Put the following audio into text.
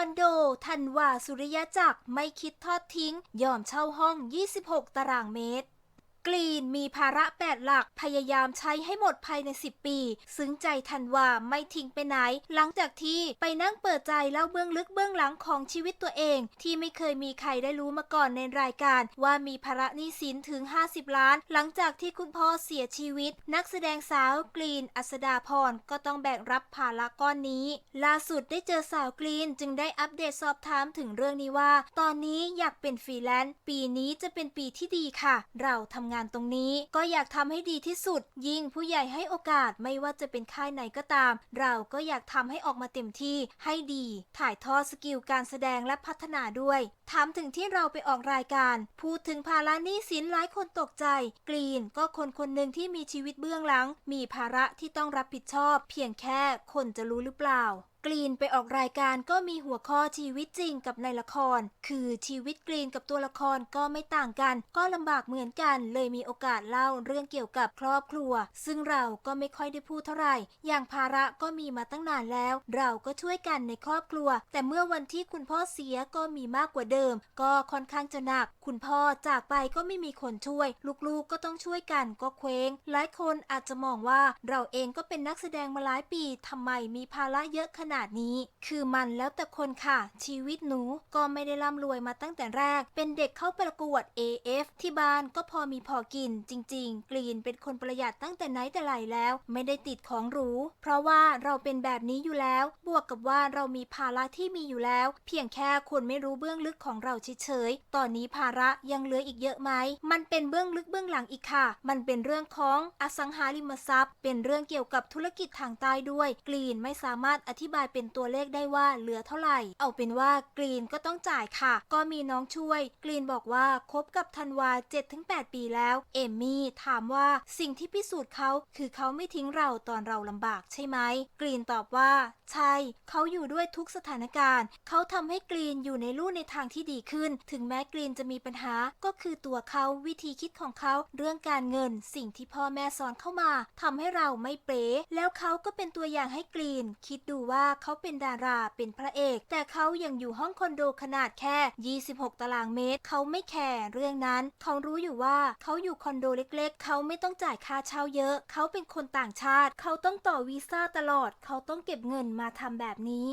อนโดทันวาสุริยจักรไม่คิดทอดทิ้ง ยอมเช่าห้อง 26 ตารางเมตร กรีนมีภาระ8หลักพยายามใช้ให้หมดภายใน 10 ปี ซึ้งใจทันว่าไม่ทิ้งไปไหน หลังจากที่ไปนั่งเปิดใจเล่าเบื้องลึกเบื้องหลังของชีวิตตัวเอง ที่ไม่เคยมีใครได้รู้มาก่อนในรายการ ว่ามีภาระหนี้สินถึง 50 ล้าน หลังจากที่คุณพ่อเสียชีวิต นักแสดงสาวกรีน อัสดาพรก็ต้องแบกรับภาระก้อนนี้ ล่าสุดได้เจอสาวกรีนจึงได้อัปเดตสอบถามถึงเรื่องนี้ว่า ตอนนี้อยากเป็นฟรีแลนซ์ปีนี้จะเป็นปีที่ดีค่ะ เราทำงานตรงนี้ ก็อยากทำให้ดีที่สุด ยิ่งผู้ใหญ่ให้โอกาสไม่ว่าจะเป็นค่ายไหนก็ตาม เราก็อยากทำให้ออกมาเต็มที่ให้ดี ถ่ายทอดสกิลการแสดงและพัฒนาด้วยถามถึงที่เราไปออกรายการ พูดถึงภาระหนี้สินหลายคนตกใจ กรีนก็คนคนหนึ่งที่มีชีวิตเบื้องหลัง มีภาระที่ต้องรับผิดชอบ เพียงแค่คนจะรู้หรือเปล่า กรีนไปออกรายการก็มีหัวข้อชีวิตจริงกับในละคร คือชีวิตกรีนกับตัวละครก็ไม่ต่างกัน ก็ลำบากเหมือนกัน เลยมีโอกาสเล่าเรื่องเกี่ยวกับครอบครัว ซึ่งเราก็ไม่ค่อยได้พูดเท่าไหร่ อย่างภาระก็มีมาตั้งนานแล้ว เราก็ช่วยกันในครอบครัว แต่เมื่อวันที่คุณพ่อเสียก็มีมากกว่าเดิม ก็ค่อนข้างจะหนัก คุณพ่อจากไปก็ไม่มีคนช่วย ลูกๆก็ต้องช่วยกันก็เคว้ง หลายคนอาจจะมองว่าเราเองก็เป็นนักแสดงมาหลายปีทำไมมีภาระเยอะขนาดนี้ คือมันแล้วแต่คนค่ะ ชีวิตหนูก็ไม่ได้ร่ำรวยมาตั้งแต่แรก เป็นเด็กเข้าประกวด AF ที่บ้านก็พอมีพอกิน จริง ๆ กรีนเป็นคนประหยัดตั้งแต่ไหนแต่ไรแล้ว ไม่ได้ติดของหรู เพราะว่าเราเป็นแบบนี้อยู่แล้ว บวกกับว่าเรามีภาระที่มีอยู่แล้ว เพียงแค่คนไม่รู้เบื้องลึกของเราเฉยๆ ตอนนี้ภาระยังเหลืออีกเยอะไหม มันเป็นเบื้องลึกเบื้องหลังอีกค่ะ มันเป็นเรื่องของอสังหาริมทรัพย์ เป็นเรื่องเกี่ยวกับธุรกิจทางใต้ด้วย กรีนไม่สามารถอธิบายายเป็นตัวเลขได้ว่าเหลือเท่าไหร่ เอาเป็นว่ากรีนก็ต้องจ่ายค่ะ ก็มีน้องช่วย กรีนบอกว่าคบกับธันวา 7-8 ปีแล้ว เอมมี่ถามว่าสิ่งที่พิสูจน์เขาคือเขาไม่ทิ้งเราตอนเราลำบากใช่ไหม กรีนตอบว่า ใช่ เขาอยู่ด้วยทุกสถานการณ์ เขาทำให้กรีนอยู่ในลู่ในทางที่ดีขึ้น ถึงแม้กรีนจะมีปัญหา ก็คือตัวเขาวิธีคิดของเขา เรื่องการเงิน สิ่งที่พ่อแม่สอนเข้ามาทำให้เราไม่เป๋แล้วเขาก็เป็นตัวอย่างให้กรีน คิดดูว่าเขาเป็นดาราเป็นพระเอก แต่เขายังอยู่ห้องคอนโดขนาดแค่ 26 ตารางเมตร เขาไม่แคร์เรื่องนั้น เขารู้อยู่ว่าเขาอยู่คอนโดเล็กๆ เขาไม่ต้องจ่ายค่าเช่าเยอะ เขาเป็นคนต่างชาติ เขาต้องต่อวีซ่าตลอด เขาต้องเก็บเงินมาทำแบบนี้